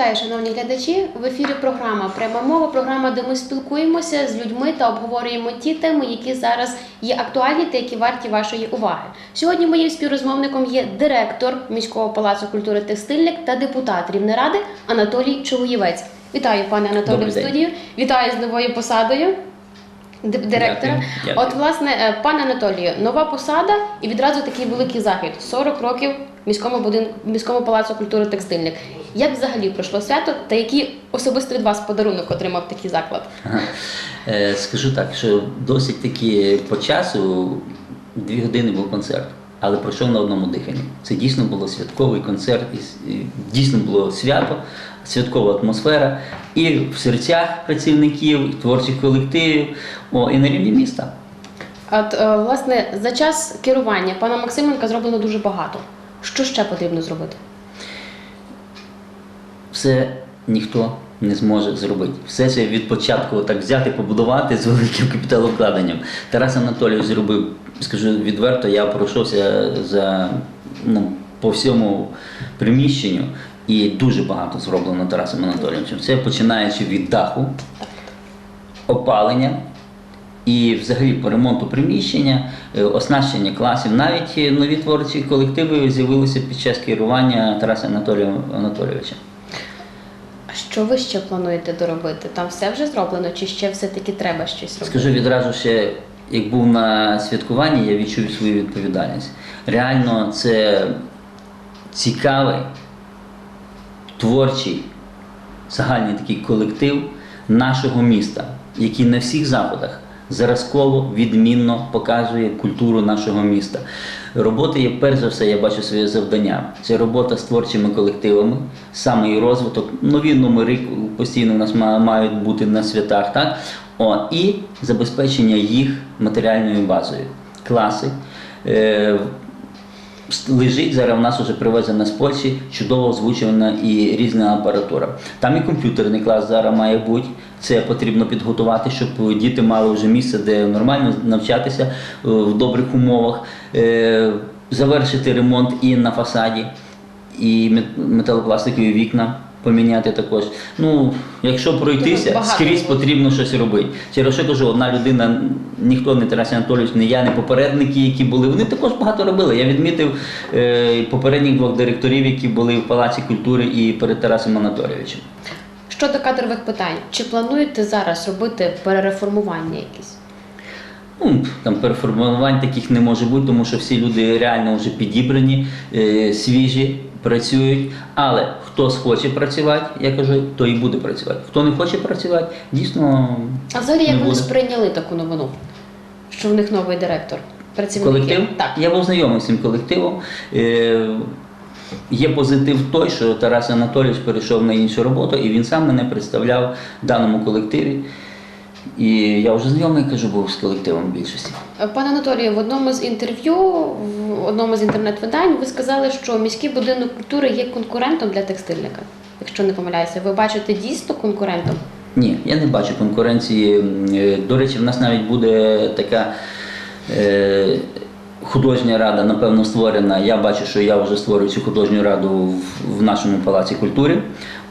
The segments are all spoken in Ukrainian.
Вітаю, шановні глядачі. В ефірі програма Пряма мова. Програма, де ми спілкуємося з людьми та обговорюємо ті теми, які зараз є актуальні та які варті вашої уваги. Сьогодні моїм співрозмовником є директор міського палацу культури текстильник та депутат Рівнеради Анатолій Чугуєвець. Вітаю, пане Анатолію, в студію. Вітаю з новою посадою. Директора, от власне, е, пане Анатолію, нова посада і відразу такий великий захід 40 років міському будинку міському палацу культури текстильник. Як взагалі пройшло свято, та який особисто від вас подарунок отримав такий заклад? Е, Скажу так, що досить таки по часу дві години був концерт, але пройшов на одному диханні. Це дійсно було святковий концерт, і дійсно було свято, святкова атмосфера і в серцях працівників, і творчих колективів, і на рівні міста. От е, власне за час керування пана Максименка зроблено дуже багато. Що ще потрібно зробити? Все ніхто не зможе зробити. Все це від початку так взяти, побудувати з великим капіталовкладенням. Тарас Анатолійович зробив, скажу відверто, я пройшовся за ну, по всьому приміщенню. І дуже багато зроблено Тарасом Анатолійовичем. Це починаючи від даху, опалення і взагалі по ремонту приміщення, е, оснащення класів. Навіть е, нові творчі колективи з'явилися під час керування Тараса Анатолійовича. Що ви ще плануєте доробити? Там все вже зроблено, чи ще все-таки треба щось робити? Скажу відразу ще, як був на святкуванні, я відчув свою відповідальність. Реально, це цікавий, творчий, загальний такий колектив нашого міста, який на всіх заходах зразково відмінно показує культуру нашого міста. Роботи є, перш за все, я бачу своє завдання. Це робота з творчими колективами, саме і розвиток. Нові номери постійно у нас ма- мають бути на святах, так? О, і забезпечення їх матеріальною базою. Класи. Лежить зараз в нас вже привезена з Польщі, чудово озвучена і різна апаратура. Там і комп'ютерний клас зараз має бути. Це потрібно підготувати, щоб діти мали вже місце, де нормально навчатися е, в добрих умовах, Е, завершити ремонт і на фасаді, і металопластикові вікна. Поміняти також. Ну, якщо пройтися, Багато скрізь потрібно щось робити. Через що кажу, одна людина, ніхто не Тарас Анатолійович, не я, не попередники, які були. Вони також багато робили. Я відмітив е, попередніх двох директорів, які були в Палаці культури і перед Тарасом Анатолійовичем. Щодо кадрових питань, чи плануєте зараз робити перереформування якісь? Ну, там переформувань таких не може бути, тому що всі люди реально вже підібрані, е, свіжі, працюють. Але хто схоче працювати, я кажу, то і буде працювати. Хто не хоче працювати, дійсно А взагалі, як вони сприйняли таку новину? Що в них новий директор? Працівники? колектив. Так. Я був знайомий з цим колективом. Е, Є позитив той, що Тарас Анатолійович перейшов на іншу роботу, і він сам мене представляв в даному колективі. І я вже знайомий кажу, був з колективом більшості. Пане Анатолію, в одному з інтерв'ю, в одному з інтернет-видань, ви сказали, що міський будинок культури є конкурентом для текстильника. Якщо не помиляюся, ви бачите дійсно конкурентом? Ні, я не бачу конкуренції. Е, До речі, в нас навіть буде така е, художня рада, напевно, створена. Я бачу, що я вже створюю цю художню раду в, в нашому палаці культури.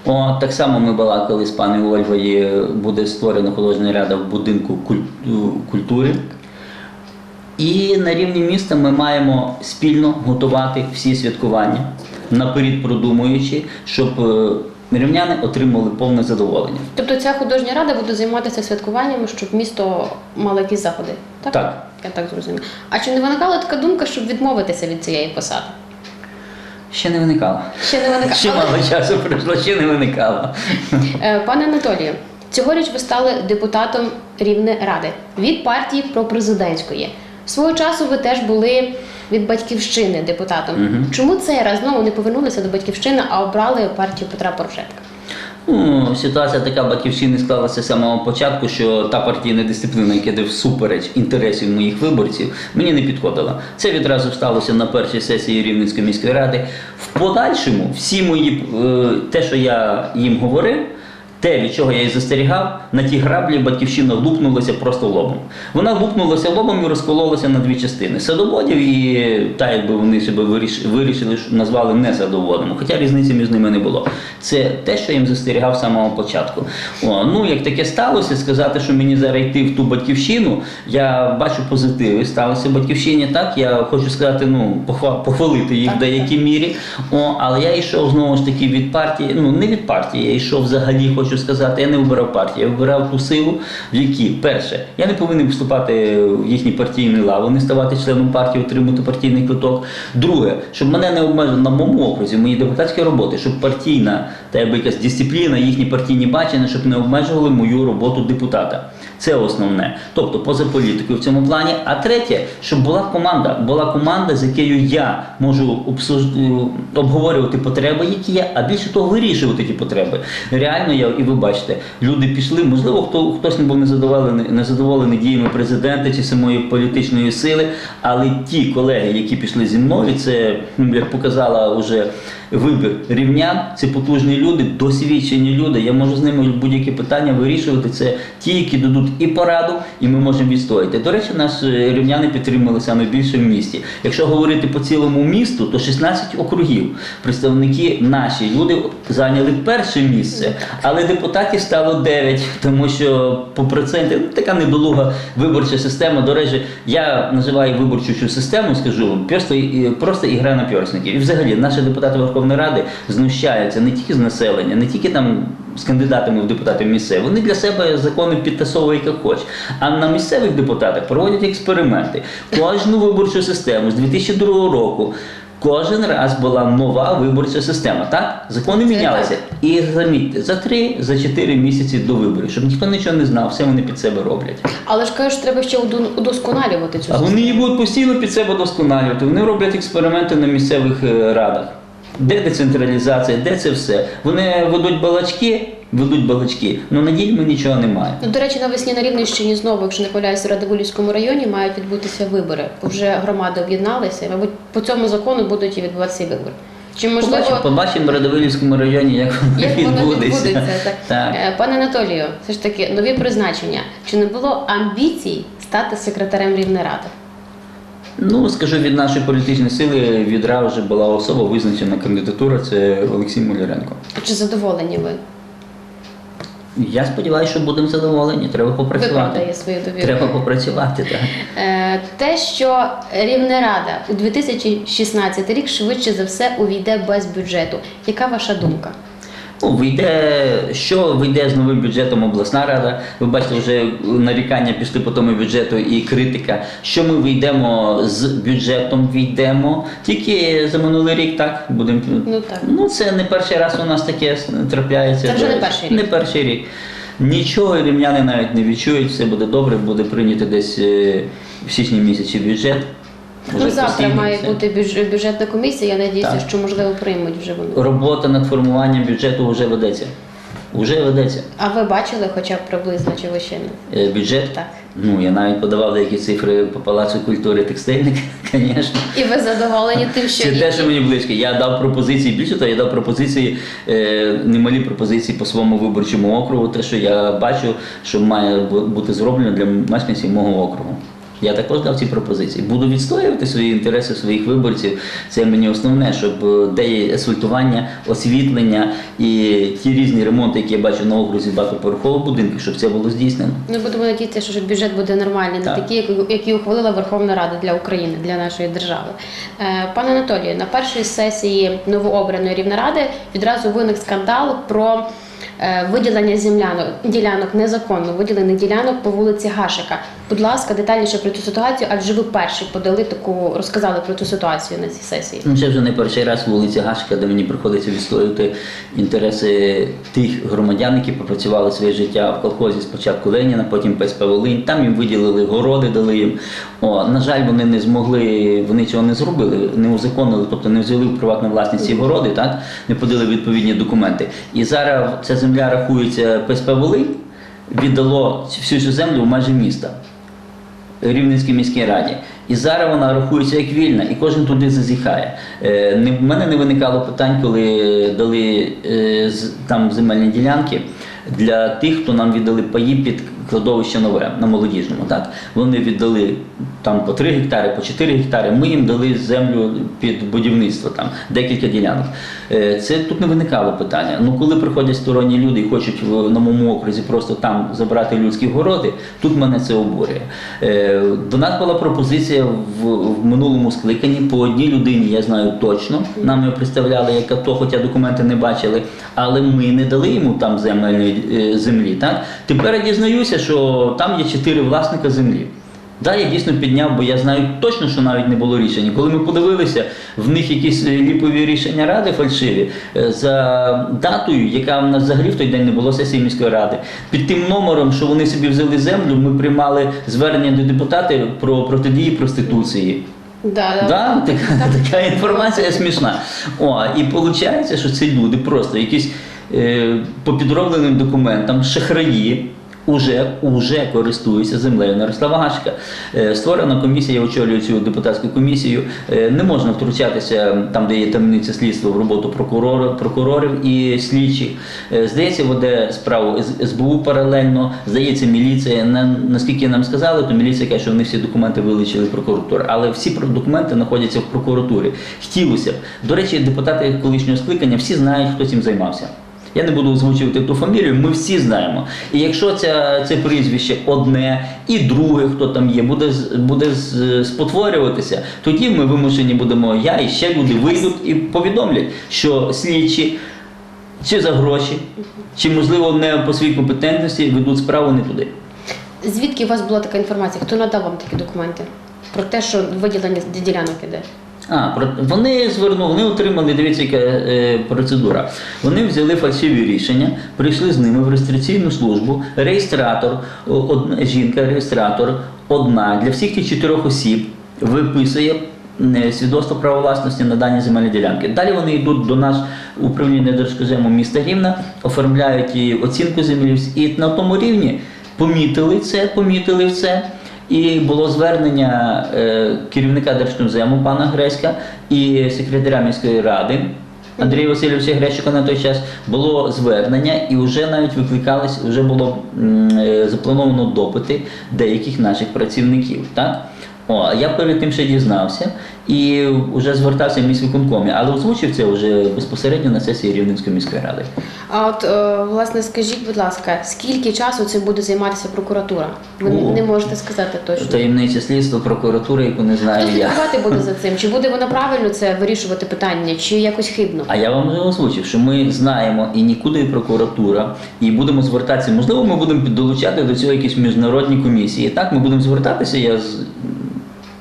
О, так само ми балакали з пані Ольгою, буде створена художня рада в будинку куль- культури. І на рівні міста ми маємо спільно готувати всі святкування, наперед продумуючи, щоб е, рівняни отримали повне задоволення. Тобто ця художня рада буде займатися святкуваннями, щоб місто мало якісь заходи. Так? Так. Я так зрозумів. А чи не виникала така думка, щоб відмовитися від цієї посади? Ще не виникало. Ще не виникала. Ще мало часу пройшло, ще не виникало. Е, Пане Анатолію, цьогоріч ви стали депутатом Рівне Ради від партії пропрезидентської. Свого часу ви теж були від батьківщини депутатом. Мгм. Чому цей раз знову не повернулися до батьківщини, а обрали партію Петра Порошенка? Ну, ситуація така батьківщини склалася з самого початку, що та партійна дисципліна, яка йде всупереч інтересів моїх виборців, мені не підходила. Це відразу сталося на першій сесії Рівненської міської ради. В подальшому всі мої е, те, що я їм говорив, Те, від чого я її застерігав, на ті граблі батьківщина лупнулася просто лобом. Вона лупнулася лобом і розкололася на дві частини. Садоводів і та, якби вони себе вирішили, що назвали не садоводом, хоча різниці між ними не було. Це те, що я їм застерігав з самого початку. О, ну, як таке сталося, сказати, що мені зараз йти в ту батьківщину, я бачу позитиви. Сталося в батьківщині так. Я хочу сказати, ну, похвалити їх в деякій мірі. О, але я йшов знову ж таки від партії, ну не від партії, я йшов взагалі, хочу сказати, я не обирав партію, я обирав ту силу, в якій, перше, я не повинен вступати в їхні партійні лави, не ставати членом партії, отримати партійний квиток. Друге, щоб мене не обмежили на моєму окрузі, мої моїй депутатській роботі, щоб партійна та якби якась дисципліна, їхні партійні бачення, щоб не обмежували мою роботу депутата. Це основне. Тобто поза політикою в цьому плані. А третє, щоб була команда, була команда, з якою я можу обсуж- обговорювати потреби, які є, а більше того, вирішувати ті потреби. Реально, я і ви бачите, люди пішли. Можливо, хто хтось не був незадоволений, незадоволений діями президента чи самої політичної сили, але ті колеги, які пішли зі мною, це як показала вже вибір рівнян, це потужні люди, досвідчені люди. Я можу з ними будь-які питання вирішувати. Це ті, які дадуть і пораду, і ми можемо відстояти. До речі, нас рівняни підтримали саме більше в місті. Якщо говорити по цілому місту, то 16 округів. Представники наші люди зайняли перше місце, але депутатів стало 9, тому що по проценті ну, така недолуга виборча система. До речі, я називаю виборчу систему, скажу вам, просто, просто ігра на пьорсників. І взагалі наші депутати Верховної Ради знущаються не тільки з населення, не тільки там з кандидатами в депутати місцеві. Вони для себе закони підтасовують як хочуть. А на місцевих депутатах проводять експерименти. Кожну виборчу систему з 2002 року. Кожен раз була нова виборча система, так? Закони Це мінялися. так. І замітьте, за три, за чотири місяці до виборів, щоб ніхто нічого не знав, все вони під себе роблять. Але ж кажуть, треба ще удо- удосконалювати цю А вони її будуть постійно під себе досконалювати. Вони роблять експерименти на місцевих е, радах. Де децентралізація, де це все? Вони ведуть балачки, ведуть балачки, але на ділі ми нічого немає. Ну, до речі, навесні на Рівненщині знову, якщо не помиляюся, в Радивилівському районі мають відбутися вибори. Вже громади об'єдналися, і, мабуть, по цьому закону будуть і відбуватися і вибори. Чи можливо Побачимо, побачимо в Радовилівському районі, як воно як воно відбудеться. відбудеться? Так. Так. Е, Пане Анатолію, все ж таки нові призначення. Чи не було амбіцій стати секретарем Рівнеради? Ну, скажу, від нашої політичної сили відразу вже була особа визначена кандидатура, це Олексій Муляренко. Чи задоволені ви? Я сподіваюся, що будемо задоволені. Треба попрацювати. Виправдає свою довіру. Треба попрацювати, так. Е, Те, що Рівнерада у 2016 рік швидше за все увійде без бюджету. Яка ваша думка? Ну, вийде, що вийде з новим бюджетом обласна рада. Ви бачите, вже нарікання пішли по тому бюджету і критика. Що ми вийдемо з бюджетом, війдемо тільки за минулий рік, так будемо. Ну так. Ну це не перший раз у нас таке трапляється. Це вже не перший рік. Не перший рік. Нічого рівняни навіть не відчують, все буде добре, буде прийнято десь е, в січні місяці бюджет. Ну, завтра має бути бюдж- бюджетна комісія. Я надіюся, Так. що можливо приймуть вже вони. Робота над формуванням бюджету вже ведеться. Уже ведеться. А ви бачили хоча б приблизно чи ви ще не? Е, Бюджет? Так. Ну, я навіть подавав деякі цифри по Палацу культури текстильник, звісно. І ви задоволені тим, що Це те, що мені близько. Я дав пропозиції, більше того, я дав пропозиції, е, немалі пропозиції по своєму виборчому округу, те, що я бачу, що має бу- бути зроблено для мешканців мого округу. Я також дав ці пропозиції. Буду відстоювати свої інтереси своїх виборців. Це мені основне, щоб е, де є асфальтування, освітлення і ті різні ремонти, які я бачу на окрузі багатоповерхових будинків, щоб це було здійснено. Ми будемо надіятися, що бюджет буде нормальний, не Так. такий, як- який ухвалила Верховна Рада для України, для нашої держави. Е, Пане Анатолію, на першій сесії новообраної Рівнеради відразу виник скандал про виділення землянок ділянок незаконно виділених ділянок по вулиці Гашика. Будь ласка, детальніше про цю ситуацію, адже ви перші подали таку, розказали про цю ситуацію на цій сесії. Ну, це вже не перший раз вулиця Гашка, де мені приходиться відстоювати інтереси тих громадян, які попрацювали своє життя в колхозі спочатку Леніна, потім ПСП Волинь. Там їм виділили городи, дали їм. О, на жаль, вони не змогли, вони цього не зробили, не узаконили, тобто не взяли в приватну власність ці городи, так не подали відповідні документи. І зараз ця земля рахується ПСП Волинь, віддало всю цю землю в межі міста. Рівненській міській раді. І зараз вона рахується як вільна, і кожен туди зазіхає. Е, в мене не виникало питань, коли дали е, там земельні ділянки для тих, хто нам віддали паї під кладовище нове на молодіжному. Так? Вони віддали там по 3 гектари, по 4 гектари. Ми їм дали землю під будівництво, там декілька ділянок. Е, Це тут не виникало питання. Ну коли приходять сторонні люди і хочуть в на моєму окрузі просто там забрати людські городи, тут мене це обурює. Е, До нас була пропозиція в, в минулому скликанні по одній людині, я знаю точно. Нам його представляли як АТО, хоча документи не бачили, але ми не дали йому там земельної е, землі. Так? Тепер я дізнаюся, що там є чотири власника землі. Да, я дійсно підняв, бо я знаю точно, що навіть не було рішення. Коли ми подивилися, в них якісь е, ліпові рішення ради фальшиві е, за датою, яка в нас взагалі в той день не було сесії міської ради. Під тим номером, що вони собі взяли землю, ми приймали звернення до депутатів про протидії проституції. Да, да. Да, така, така інформація смішна. О, і виходить, що ці люди просто якісь е, по підробленим документам, шахраї. Уже, уже користуються землею Ярослава Гашка. Е, створена комісія, я очолюю цю депутатську комісію. Е, не можна втручатися там, де є таємниця слідства в роботу прокурорів, прокурорів і слідчих. Е, здається, веде справу СБУ паралельно. Здається, міліція. Наскільки нам сказали, то міліція каже, що вони всі документи вилучили прокуратуру. Але всі документи знаходяться в прокуратурі. Хотілося б. До речі, депутати колишнього скликання всі знають, хто цим займався. Я не буду озвучувати ту фамілію, ми всі знаємо. І якщо ця, це прізвище одне і друге, хто там є, буде, буде спотворюватися, тоді ми вимушені будемо, я і ще люди вийдуть і повідомлять, що слідчі чи за гроші, чи можливо не по своїй компетентності ведуть справу не туди. Звідки у вас була така інформація? Хто надав вам такі документи? Про те, що виділення ділянок іде? А, вони звернули, вони отримали, дивіться, яка е, процедура. Вони взяли фальшиві рішення, прийшли з ними в реєстраційну службу. Реєстратор, одна жінка, реєстратор, одна для всіх тих чотирьох осіб виписує е, свідоцтво права власності на дані земельні ділянки. Далі вони йдуть до нас управління Держкозему міста Рівна, оформляють і оцінку землі, і на тому рівні помітили це, помітили це. І було звернення е, керівника Держкомзему пана Греська і секретаря міської ради Андрія Васильовича Грещука на той час було звернення, і вже навіть викликались, вже було е, заплановано допити деяких наших працівників. Так? О, я перед тим ще дізнався і вже звертався в міськвиконкомі, але озвучив це вже безпосередньо на сесії Рівненської міської ради. А от е, власне скажіть, будь ласка, скільки часу це буде займатися прокуратура? Ви О. не можете сказати точно. Таємниця слідства прокуратури, яку не Хто знаю я. слідкувати буде за цим? Чи буде вона правильно це вирішувати питання, чи якось хибно? А я вам вже озвучив, що ми знаємо і нікуди прокуратура, і будемо звертатися. Можливо, ми будемо долучати до цього якісь міжнародні комісії. Так, ми будемо звертатися. Я з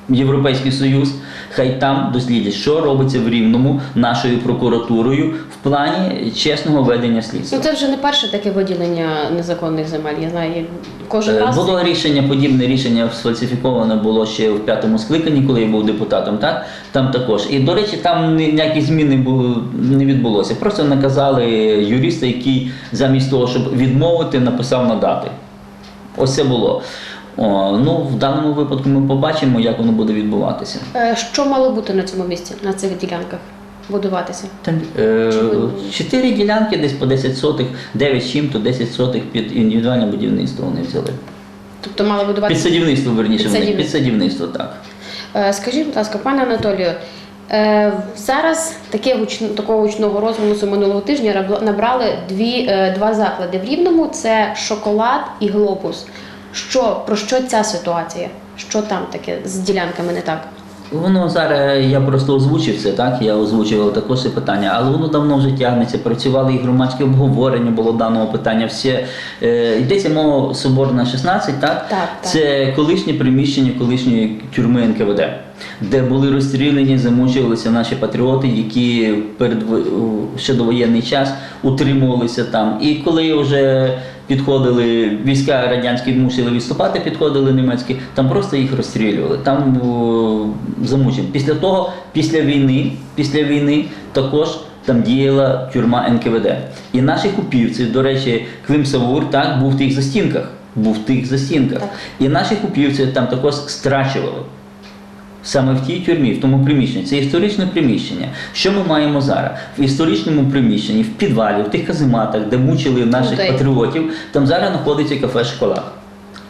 Європейський Союз, хай там дослідять, що робиться в Рівному нашою прокуратурою в плані чесного ведення слідства. Ну це вже не перше таке виділення незаконних земель. Я знаю, кожен Е, раз Було рішення, подібне рішення сфальсифіковане було ще в п'ятому скликанні, коли я був депутатом. Так там також. І до речі, там ні- ніяких змін не не відбулося. Просто наказали юриста, який замість того, щоб відмовити, написав надати. Ось це було. О, ну, в даному випадку ми побачимо, як воно буде відбуватися. Е, що мало бути на цьому місці, на цих ділянках будуватися? Там, е, чотири ділянки, десь по 10 сотих, 9 чим-то 10 сотих під індивідуальне будівництво вони взяли. Тобто мало Під садівництво, верніше, вони. Під садівництво, так. Е, Скажіть, будь ласка, пане Анатолію, е, зараз таке такого гучного розголосу минулого тижня набрали дві, е, два заклади в Рівному: це шоколад і глобус. Що про що ця ситуація? Що там таке з ділянками не так? Воно зараз я просто озвучив це, так я озвучував також це питання, але воно давно вже тягнеться. Працювали і громадське обговорення було даного питання. Все е, йдеться мова Соборна 16, так? Так, так. Це колишнє приміщення колишньої тюрми НКВД, де були розстріляні, замучувалися наші патріоти, які перед ще довоєнний час утримувалися там. І коли вже підходили війська радянські, мусили відступати, підходили німецькі, там просто їх розстрілювали. Там о, замучені. Після того, після війни, після війни також. Там діяла тюрма НКВД. І наші купівці, до речі, Клим Савур так був в тих застінках. Був в тих застінках. Так. І наші купівці там також страчували. Саме в тій тюрмі, в тому приміщенні. Це історичне приміщення. Що ми маємо зараз? В історичному приміщенні, в підвалі, в тих казематах, де мучили наших okay. патріотів, там зараз знаходиться кафе Шоколад.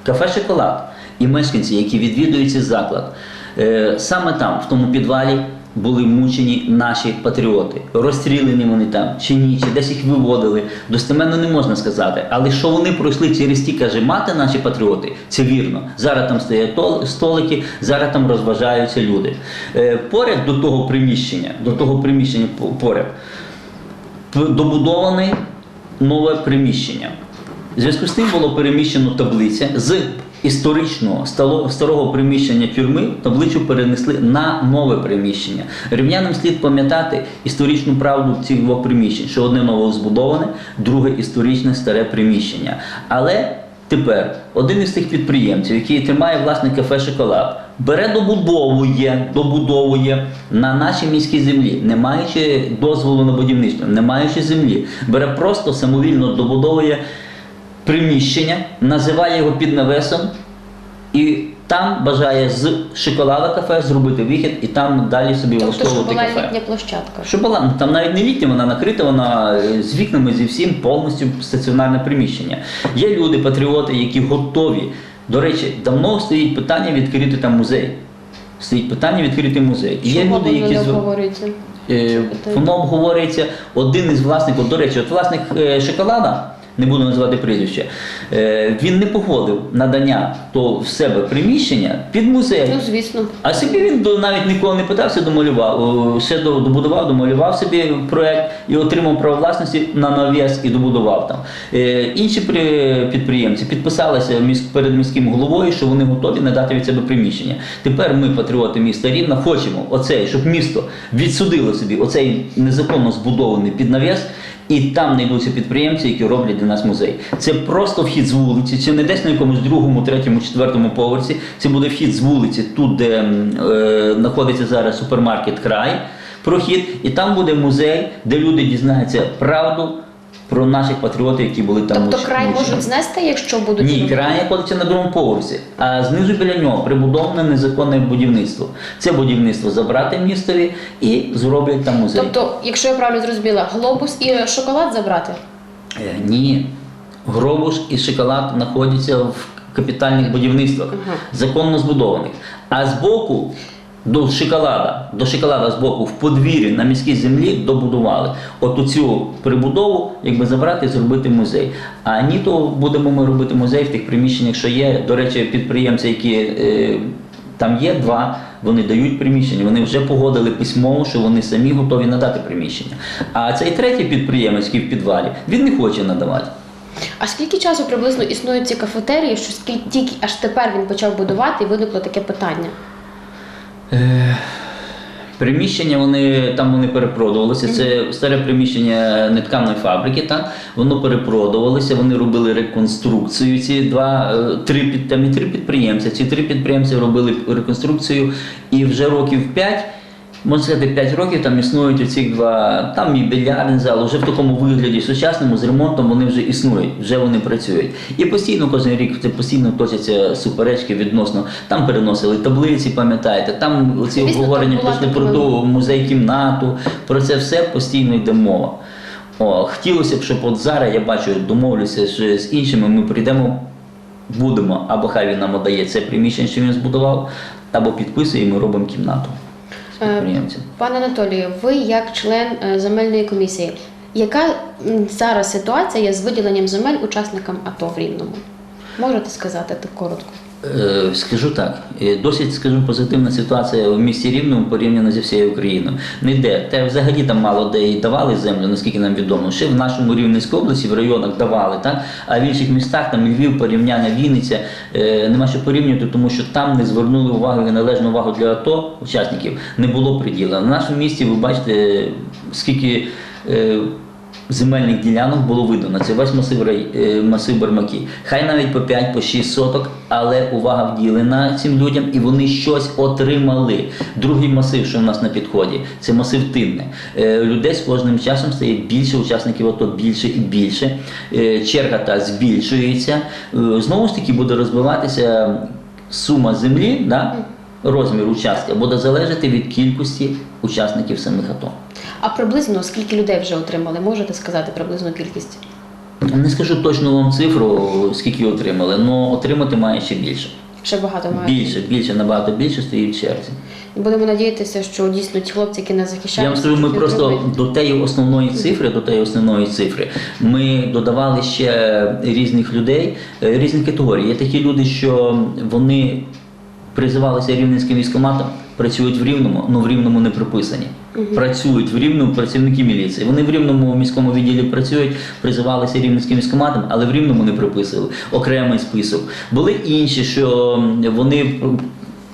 Кафе Шоколад і мешканці, які відвідують цей заклад, е, саме там, в тому підвалі, були мучені наші патріоти. Розстріляні вони там чи ні, чи десь їх виводили. Достеменно не можна сказати. Але що вони пройшли через ті кажемати, наші патріоти, це вірно. Зараз там стоять столики, зараз там розважаються люди. Е, Поряд до того приміщення, до того приміщення поряд, добудоване нове приміщення. В зв'язку з тим було переміщено таблиця з історичного старого приміщення тюрми таблицю перенесли на нове приміщення. Рівнянам слід пам'ятати історичну правду цих двох приміщень, що одне новозбудоване, друге історичне старе приміщення. Але тепер один із тих підприємців, який тримає власне кафе Шоколад, бере добудовує, добудовує на нашій міській землі, не маючи дозволу на будівництво, не маючи землі, бере просто самовільно добудовує приміщення, називає його під навесом і там бажає з шоколада кафе зробити вихід і там далі собі Тобто, що влаштовувати була кафе. літня площадка. Що була, ну, там навіть не літня, вона накрита, вона е, з вікнами, зі всім повністю стаціонарне приміщення. Є люди, патріоти, які готові. До речі, давно стоїть питання відкрити там музей. Стоїть питання відкрити музей. І є Чому люди, які не обговорюється? Е, Воно обговорюється один із власників. До речі, от власник е, шоколада, не буду називати прізвище, е, він не погодив надання то в себе приміщення під музей. Ну, звісно. А собі він навіть ніколи не питався, домалював, ще добудував, домалював собі проект і отримав право власності на навіс і добудував там. Е, інші при- підприємці підписалися перед міським головою, що вони готові надати від себе приміщення. Тепер ми, патріоти міста Рівна, хочемо оцей, щоб місто відсудило собі оцей незаконно збудований під навіс. І там знайдуться підприємці, які роблять для нас музей. Це просто вхід з вулиці, це не десь на якомусь другому, третьому, четвертому поверсі. Це буде вхід з вулиці, тут, де е, знаходиться зараз супермаркет край, прохід, і там буде музей, де люди дізнаються правду про наших патріотів, які були там Тобто край мучені. можуть знести, якщо будуть Ні, край знаходиться на другому поверсі, а знизу біля нього прибудоване незаконне будівництво. Це будівництво забрати містові і зроблять там музей. Тобто, якщо я правильно зрозуміла, глобус і шоколад забрати? Е, Ні. Гробуш і шоколад знаходяться в капітальних будівництвах, законно збудованих. А збоку до шоколада, до шоколада збоку в подвір'ї на міській землі добудували. От цю прибудову, якби забрати зробити музей. А ні, то будемо ми робити музей в тих приміщеннях, що є. До речі, підприємці, які е, там є два, вони дають приміщення, вони вже погодили письмово, що вони самі готові надати приміщення. А цей третій підприємець, який в підвалі, він не хоче надавати. А скільки часу приблизно існують ці кафетерії, що скільки тільки аж тепер він почав будувати і виникло таке питання? Е, Приміщення вони там вони перепродувалися. Це старе приміщення нетканої фабрики. Там воно перепродувалося. Вони робили реконструкцію. Ці два е, три там і три підприємця. Ці три підприємці робили реконструкцію, і вже років п'ять. Можна сказати, 5 років там існують оці два, там і більярдний зал, вже в такому вигляді сучасному з ремонтом вони вже існують, вже вони працюють. І постійно кожен рік це постійно точаться суперечки відносно. Там переносили таблиці, пам'ятаєте, там Звісно, обговорення пройшли про ту музей кімнату. Про це все постійно йде мова. О, хотілося б, щоб от зараз я бачу, домовлюся що з іншими, ми прийдемо, будемо, або хай він нам дає це приміщення, що він збудував, або підписує, і робимо кімнату Е. Пане Анатолію, ви як член е, земельної комісії, яка зараз ситуація є з виділенням земель учасникам АТО в Рівному? Можете сказати так коротко? Е, Скажу так, е, досить скажу позитивна ситуація в місті Рівному порівняно зі всією Україною. Не йде. Те взагалі там мало де і давали землю, наскільки нам відомо. Ще в нашому Рівненській області, в районах давали, так? а в інших містах, там Львів, порівняння Вінниця, е, нема що порівнювати, тому що там не звернули увагу і належну увагу для АТО учасників, не було приділено. На нашому місті ви бачите, скільки. Земельних ділянок було видано. Це весь масив, е, масив Бармаки. Хай навіть по 5, по 6 соток, але увага вділена цим людям і вони щось отримали. Другий масив, що в нас на підході, це масив Тинне. Людей з кожним часом стає більше, учасників АТО більше і більше. Е, Черга та збільшується. Е, Знову ж таки буде розбиватися сума землі. Да? розмір участка буде залежати від кількості учасників самих АТО. А приблизно скільки людей вже отримали? Можете сказати приблизну кількість? Не скажу точну вам цифру, скільки отримали, але отримати має ще більше. Ще багато має. Більше, більше, набагато більше стоїть в черзі. Будемо надіятися, що дійсно ті хлопці, які нас захищають, Я вам скажу, ми просто отримають. до тієї основної цифри, до тієї основної цифри, ми додавали ще різних людей, е, різних категорій. Є такі люди, що вони призивалися рівненським військоматом, працюють в Рівному, але в Рівному не приписані. Працюють в Рівному працівники міліції. Вони в Рівному міському відділі працюють, призивалися рівненським міськоматом, але в Рівному не приписували окремий список. Були інші, що вони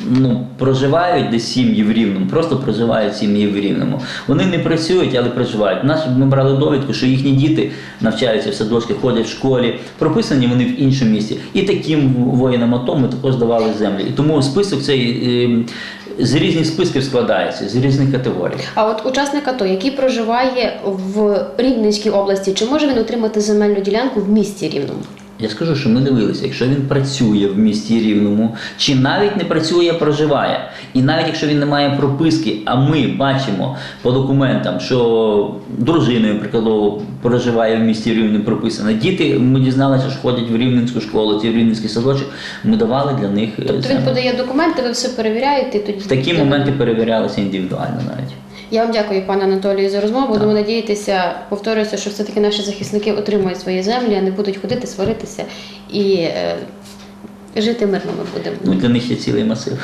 ну, проживають десь сім'ї в Рівному, просто проживають сім'ї в Рівному. Вони не працюють, але проживають. Наші ми брали довідку, що їхні діти навчаються в садочках, ходять в школі, прописані вони в іншому місті. І таким воїнам АТО ми також давали землі. І тому список цей е, з різних списків складається, з різних категорій. А от учасник АТО, який проживає в Рівненській області, чи може він отримати земельну ділянку в місті Рівному? Я скажу, що ми дивилися, якщо він працює в місті Рівному, чи навіть не працює, а проживає. І навіть якщо він не має прописки, а ми бачимо по документам, що дружина, прикладово, проживає в місті Рівне прописана. Діти, ми дізналися, що ходять в Рівненську школу, чи в Рівненський садочок, ми давали для них. Тобто він подає документи, ви все перевіряєте тоді. Такі моменти перевірялися індивідуально навіть. Я вам дякую, пане Анатолію, за розмову. Будемо надіятися, повторюся, що все-таки наші захисники отримують свої землі, а не будуть ходити, сваритися і е, жити мирно ми будемо. Ну, для них є цілий масив.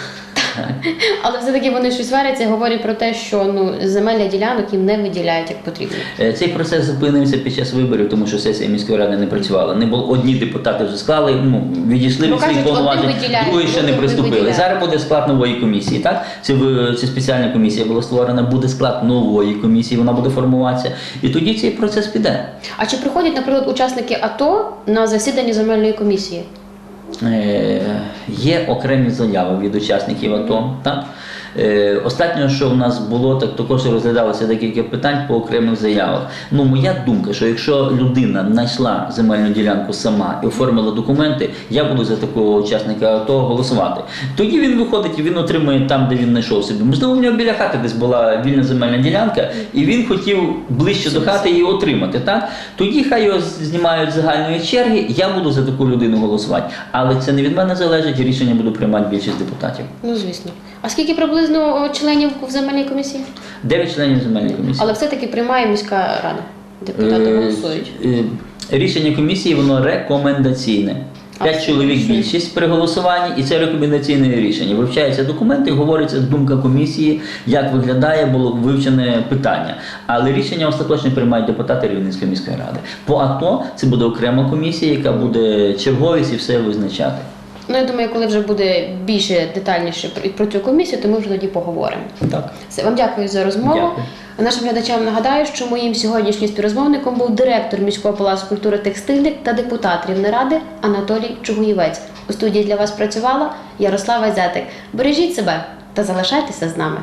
Але все-таки вони щось сваряться, говорять про те, що ну земельні ділянок їм не виділяють як потрібно. Е, Цей процес зупинився під час виборів, тому що сесія міської ради не працювала. Не було одні депутати вже склали, ну відійшли Ну, від своїх повноважень, другі ще не приступили. Зараз буде склад нової комісії. Так це це спеціальна комісія була створена. Буде склад нової комісії, вона буде формуватися, і тоді цей процес піде. А чи приходять, наприклад, учасники АТО на засідання земельної комісії? Е, Є окремі заяви від учасників АТО. Так? Е, Останнє, що в нас було, так також розглядалося декілька питань по окремих заявах. Ну, моя думка, що якщо людина знайшла земельну ділянку сама і оформила документи, я буду за такого учасника АТО голосувати. Тоді він виходить і він отримує там, де він знайшов собі. Можливо, в нього біля хати десь була вільна земельна ділянка, і він хотів ближче до хати її отримати. Так? Тоді хай його знімають з загальної черги, я буду за таку людину голосувати. Але це не від мене залежить, рішення буду приймати більшість депутатів. Ну звісно. А скільки приблизно членів в земельній комісії? Дев'ять членів земельної комісії. Але все-таки приймає міська рада. Депутати Е, голосують. е, Рішення комісії воно рекомендаційне. П'ять чоловік більшість при голосуванні, і це рекомендаційне рішення. Вивчаються документи, говориться думка комісії, як виглядає, було вивчене питання. Але рішення остаточно приймають депутати Рівненської міської ради. По АТО це буде окрема комісія, яка буде черговість і все визначати. Ну я думаю, коли вже буде більше детальніше про, про цю комісію, то ми вже тоді поговоримо. Так. Все, вам дякую за розмову. Дякую. Нашим глядачам нагадаю, що моїм сьогоднішнім співрозмовником був директор міського палацу культури текстильник та депутат Рівнеради Анатолій Чугуєвець. У студії для вас працювала Ярослава Зятик. Бережіть себе та залишайтеся з нами.